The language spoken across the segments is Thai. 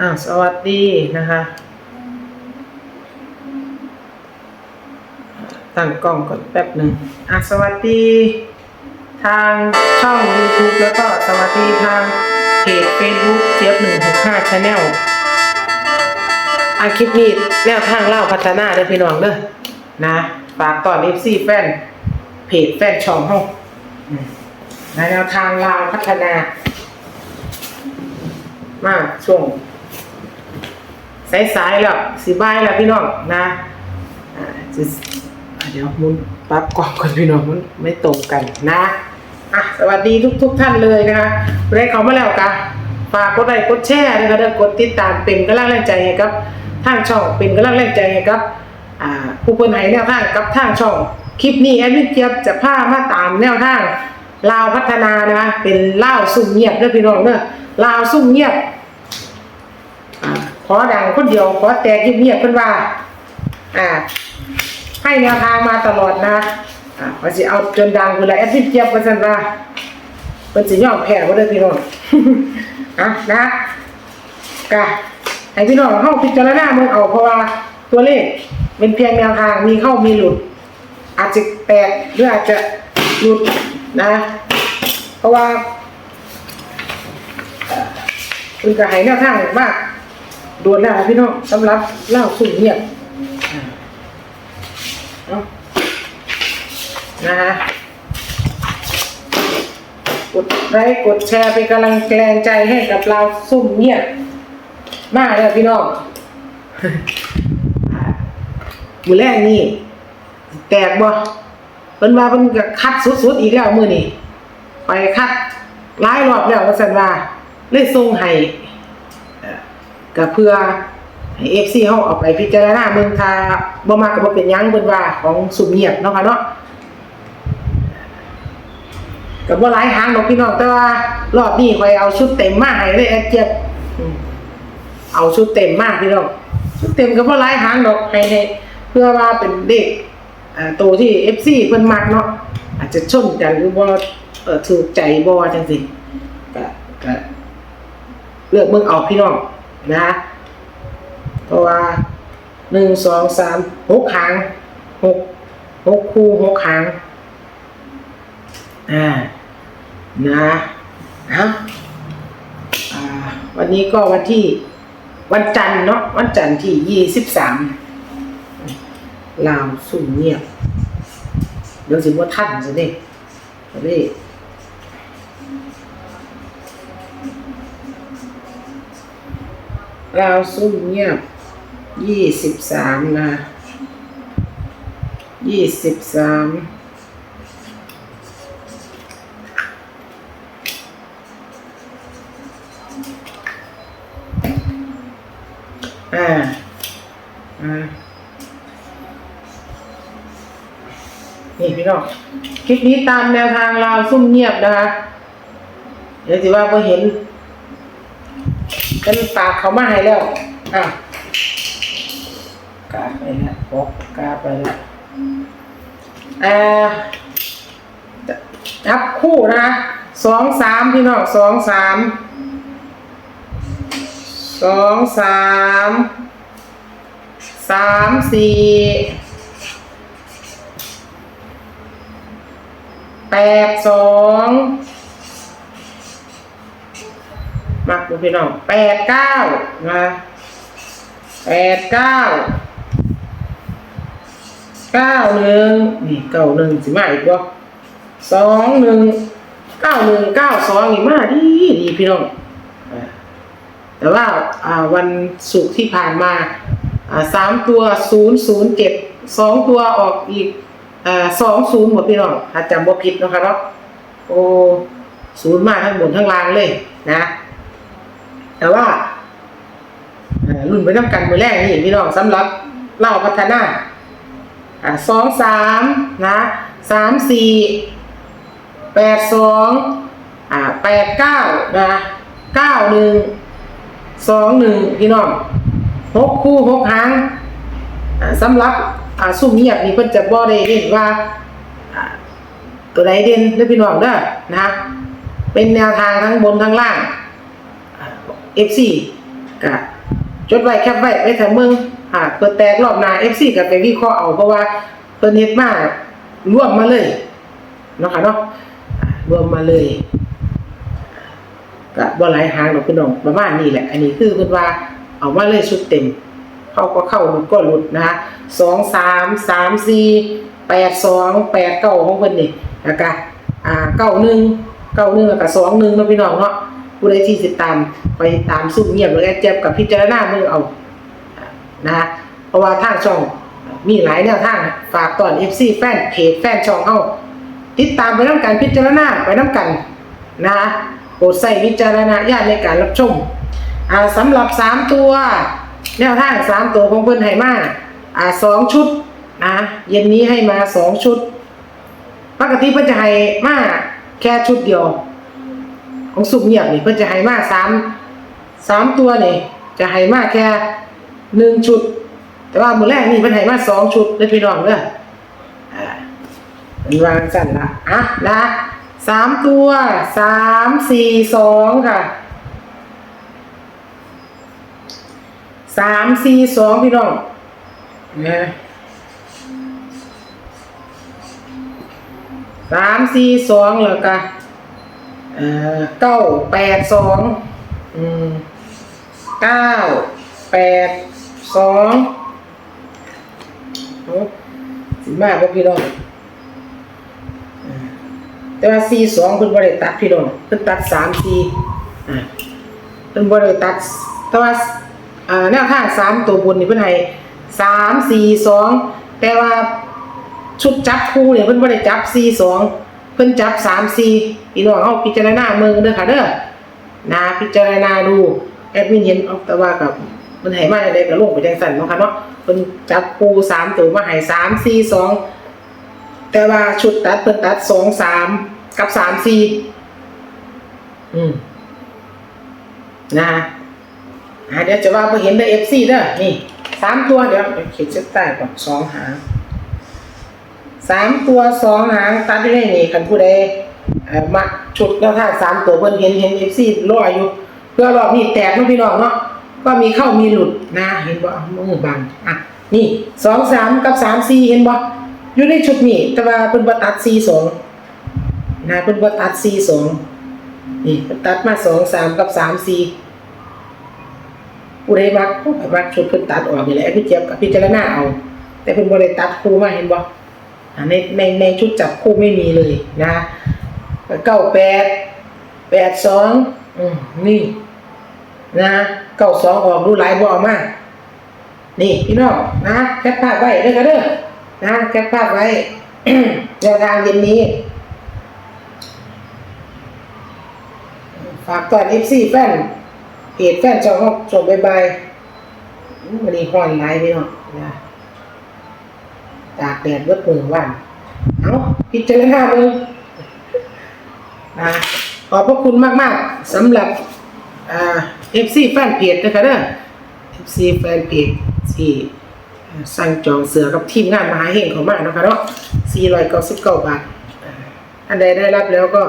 อ่าสวัสดีนะคะ ตั้งกล้องก่อนแป๊บหนึ่งอะสวัสดี ทางช่อง YouTube แล้วก็สวัสดีทางเพจ Facebook เจี๊ยบ165 Channel อาคลิปนี้แนวทางเล่าพัฒนาเด้อพี่น้องเด้อนะ ฝากตอน FC แฟน เพจแฟนช่องเฮาอืมในแนวทางลาวพัฒนา มาช่วง สายๆแล้วสิบายแล้วพี่น้องนะเดี๋ยวมุนปรับกล้องก่อนพี่น้องมันไม่ตรงกันนะอะสวัสดีทุกๆท่านเลยนะคะได้เขามาแล้วกะฝากกดไลค์กดแชร์นะคะแล้วกดติดตามเป็นกำลังแรงใจให้กับทางช่องเป็นกำลังแรงใจให้กับอ่าผู้คนไหนแนวทางกับทางช่อง คลิปนี้แอดมินเจี๊ยบจะพามาตามแนวทางลาวพัฒนานะคะเป็นเล่าวซุ่มเงียบเด้อพี่น้องเด้อลาวซุ่มเงียบ ขอดังคนเดียว ขอแตกเงียบๆเพิ่นว่า อ่า ให้แนวทางมาตลอดนะอ่าว่าสิเอาจนดังเวลาแอดมินเจี๊ยบว่าซั่นว่าเพิ่นสิยอมแพ้บ่เด้อพี่น้องอะนะกะให้พี่น้องเฮาพิจารณาเมืองเอาเพราะว่าตัวเลขเป็นเพียงแนวทางมีเข้ามีหลุด อาจจะแตกหรืออาจจะหลุดนะ เพราะว่าคุณก็ให้แนวทางมาก โดนแล้พี่น้องสำหรับเล่าสุ่มเงียบนะฮะกดไลค์กดแชร์เป็นกำลังแรงใจให้กับเราสุ่มเงียบมากเลยพี่น้องมือแรกนี่แตกบ่เพิ่นว่าเพิ่นก็คัดสุดๆอีกแล้วมือนี้ไปคัดหลายรอบแล้วว่าซั่นว่าเลยส่งให้ ก็เพื่อให้ FC เฮาเอาไปพิจารณาเบิ่งถ้าบ่มักก็บ่เป็นยังเพิ่นว่าของสุมเงียบเนาะค่ะเนาะก็บ่หลายหางดอกพี่น้องแต่ว่ารอบนี้ข่อยเอาชุดเต็มมาให้เลยแอดเจ็บเอาชุดเต็มมากพี่น้องชุดเต็มก็บ่หลายหางดอกให้ให้เพื่อว่าเป็นเด็กอ่าตัวที่ FC เพิ่นมักเนาะอาจจะชนกันหรือบ่เอ่อถูกใจบ่จังซี่ก็ก็เลือกเบิ่งเอาพี่น้อง นะเพราะว่าหนึ่งสองสามหกหางหกหกคู่หกหางอ่านะนะวันนี้ก็วันที่วันจันทร์เนาะวันจันทร์ที่ยี่สิบสามลาวสุ่มเงียบเดี๋ยวสิว่าท่านจะเด้จะได้ ลาวสุ่มเงียบยี่สิบสามนะยี่สิบสามอ่าอ่านี่พี่น้องคลิปนี้ตามแนวทางลาวซุ่มเงียบนะคะ เดี๋ยวสิว่าพอเห็น เป็นปากเขามาให้แล้ว อะกาไปแล้วปกกาไปแล้วอ่าจับคู่นะสองสามพี่น้องสองสามสองสามสามสี่แปดสอง มักดูพี่น้องแปดเก้านะแปดเก้าเก้าหนึ่งนี่เก้าหนึ่งสิมาอีกบ่สองหนึ่งเก้าหนึ่งเก้าสองนี่มาดีดีพี่น้องแต่ว่าอ่าวันศุกร์ที่ผ่านมาอ่าสามตัวศูนย์ศูนย์เจ็ดสองตัวออกอีกอ่าสองศูนย์หมดพี่น้องถ้าจำบ่ผิดนะครับเนาะโอ้ศูนย์มาทั้งบนทั้งล่างเลยนะ แต่ว่ารุ่นไปน้ำกันมือแรกนี่พี่น้องสำหรับเล่าพัฒนาสองสามนะสามสี่แปดสองอ่าแปดเก้านะเก้าหนึ่งสองหนึ่งพี่น้องหกคู่หกหางอ่าสำหรับอ่าซุ่มเงียบนี่เพิ่นจะบ่ได้เห็นว่าตัวใดเด่นเด้อพี่น้องเด้อนะเป็นแนวทางทั้งบนทั้งล่าง เอฟซีก็จดไว้แคปไว้ไว้ถ้ามึงหากเปิดแตกรอบหน้า FC ก็ไปวิเคราะห์เอาเพราะว่าเพิ่นเฮ็ดมารวมมาเลยเนาะค่ะเนาะอ่ารวมมาเลยก็บ่หลายหางดอกพี่น้องประมาณนี้แหละ อันนี้คือเพิ่นว่าเอามาเลยชุดเต็ม เข้าก็เข้าหลุดก็หลุดนะคะสองสามสามสี่แปดสองแปดเก้าของเพิ่นนี่แล้วก็อ่าเก้าหนึ่งเก้าหนึ่งแล้วก็สองหนึ่งเนาะพี่น้องเนาะ ผู้ใดที่ติดตามไปตามซุ่มเงียบแล้วก็เจ็บกับพิจารณามือเอานะคะเพราะว่าทางช่องมีหลายแนวทางฝากตอน FC แฟนเพจแฟนช่องเฮาติดตามไปน้ำกันพิจารณาไปน้ำกันนะคะโปรดใส่วิจารณญาณในการรับชมอ่าสำหรับสามตัว แนวทางสามตัวของเพิ่อนให้มาอ่าสองชุดนะเย็นนี้ให้มาสองชุด ปกติเพิ่อนจะให้มาแค่ชุดเดียว ของสุกเงียบนี่เพิ่นจะให้มาสามสามตัวนี่จะให้มาแค่หนึ่งชุด แต่ว่ามื้อแรกนี่เพิ่นให้มาสองชุดเด้พี่น้องเด้ออ่าเป็นวางสั่นละอะนะสามตัวสามสี่สองค่ะสามสี่สองพี่น้องนะสามสี่สองแล้วก็เอ่อ เก้าแปดสองอืมเก้าแปดสองโอ้สิมากพวกพี่น้องอ่าแต่ว่าสี่สองเพิ่นบ่ได้ตัดพี่น้องเพิ่นตัดสามสี่อ่าเพิ่นบ่ได้ตัดแต่ว่าอ่าแนวทางสามตัวบนนี่เพิ่นให้สามสี่สองแต่ว่าชุดจับคู่เนี่ยเพิ่นบ่ได้จับสี่สอง เพิ่นจับสามสี่พี่น้องเฮาพิจารณาเมืองเด้อค่ะเด้อนะพิจารณาดูแอดมินเห็นเอาแต่ว่ากับเพิ่นให้มาได้ก็ลงไปจังซั่นเนาะค่ะเนาะเพิ่นจับคู่สามตัวมาให้สามสี่สองแต่ว่าชุดตัดเพิ่นตัดสองสามกับสามสี่อืมนะอ่าเดี๋ยวจะว่าพอเห็นได้เอฟซีเด้อนี่สามตัวเดี๋ยวเดี๋ยวขีดเส้นใต้ก่อนสองหาง สามตัวสองหางตัดได้นี่คันผู้ใดเอ่อมาชุดแล้วถ้าสามตัวเพิ่นเห็นเห็นเอฟซีรออยู่เพื่อรอบนี้แตกเนาะพี่น้องเนาะก็มีเข้ามีหลุดนะเห็นบ่มือบังอะนี่สองสามกับสามสี่เห็นบ่อยู่ในชุดนี้แต่ว่าเพิ่นบ่ตัดสี่สองนะเพิ่นบ่ตัดสี่สองนี่ตัดมาสองสามกับสามสี่ผู้ใดมักผู้ใดมักชุดเพิ่นตัดออกนี่แหละพี่เจี๊ยบกับพิจารณาเอา แต่เพิ่นบ่ได้ตัดคู่มาเห็นบ่อ่า ในในในชุดจับคู่ไม่มีเลยนะเก้าแปดแปดสองนี่นะเก้าสองออกดูหลายบอกมานี่พี่น้องนะแคปภาพไว้เด้อค่ะเด้อนะแคปภาพไว้แนวทางเย็นนี้ ฝากตอน FC แฟนเพจแฟนช่องเขาส่งบายบายวันนี้ฮ้อนหลายพี่น้องนะ ตากแดดเบิดมือว่านเอาพิจารณาเบิ่งนะขอบพระคุณมาก ๆสำหรับเอ่า FC แฟนเพจนะคะเด้อ FC แฟนเพจที่สั่งจองเสือกับทีมงานมหาเฮงเขามาเนะคะเนาะ499 บาทอ่าอันใดได้รับแล้วก็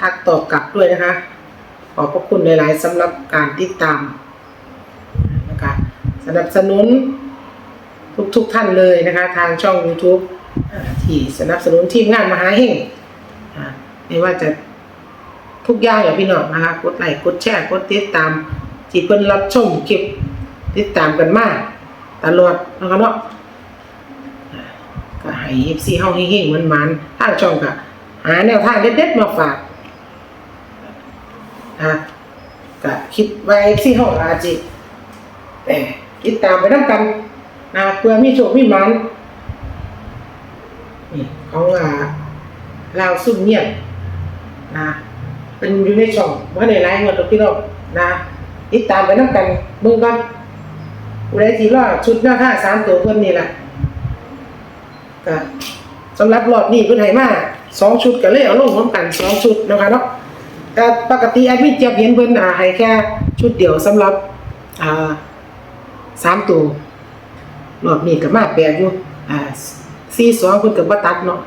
ทักตอบกลับด้วยนะคะ ขอบพระคุณหลาย ๆสำหรับการติดตามนะคะสนับสนุน ทุกๆท่านเลยนะคะ ทางช่อง YouTube ที่สนับสนุนทีมงานมหาเฮงไม่ว่าจะทุกอย่างอย่างพี่น้องนะคะ กดไลค์กดแชร์กดติดตามที่เพิ่นรับชมคลิปติดตามกันมากตลอดนะคะเนาะอ่าก็ให้ FC เฮาเฮงๆมันมันๆทางช่องก็หาแนวทางเด็ดๆมาฝากนะก็คิดไว้ที่ห้องอาจิแต่ติดตามไปน้ำกัน นะเพื่อมีโชคมีมันนี่ของอ่าลาวซุ่มเงียบนะเป็นอยู่ในช่องว่าในไลน์หมดทุกพี่น้องนะติดตามไปน้ำกันเบิ่งกันอุไรทีรอดชุดหน้าท่าสามตัวเพิ่อนนี่แหละก็สำหรับรอบนี้เพิ่อนให้มาสองชุดก็เลยเอาลงพร้อมกันสองชุดนะคะเนาะแต่ปกติแอดมินเจียบเห็นเพิ่อนอ่าให้แค่ชุดเดียวสำหรับอ่าสามตัว รอบนี้ก็มาแปลกอยู่อ่าสี่สองคนก็บ่ตัดเนาะ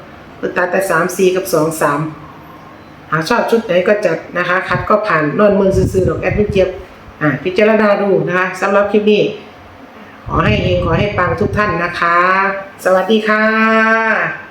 ตัดแต่สามสี่กับสองสามหาชอบชุดไหนก็จัดนะคะ คัดก็ผ่านนอนมือซื่อๆดอกแอดมินเจี๊ยบอ่าพิจารณาดูนะคะสำหรับคลิปนี้ ขอให้เองขอให้ปังทุกท่านนะคะ สวัสดีค่ะ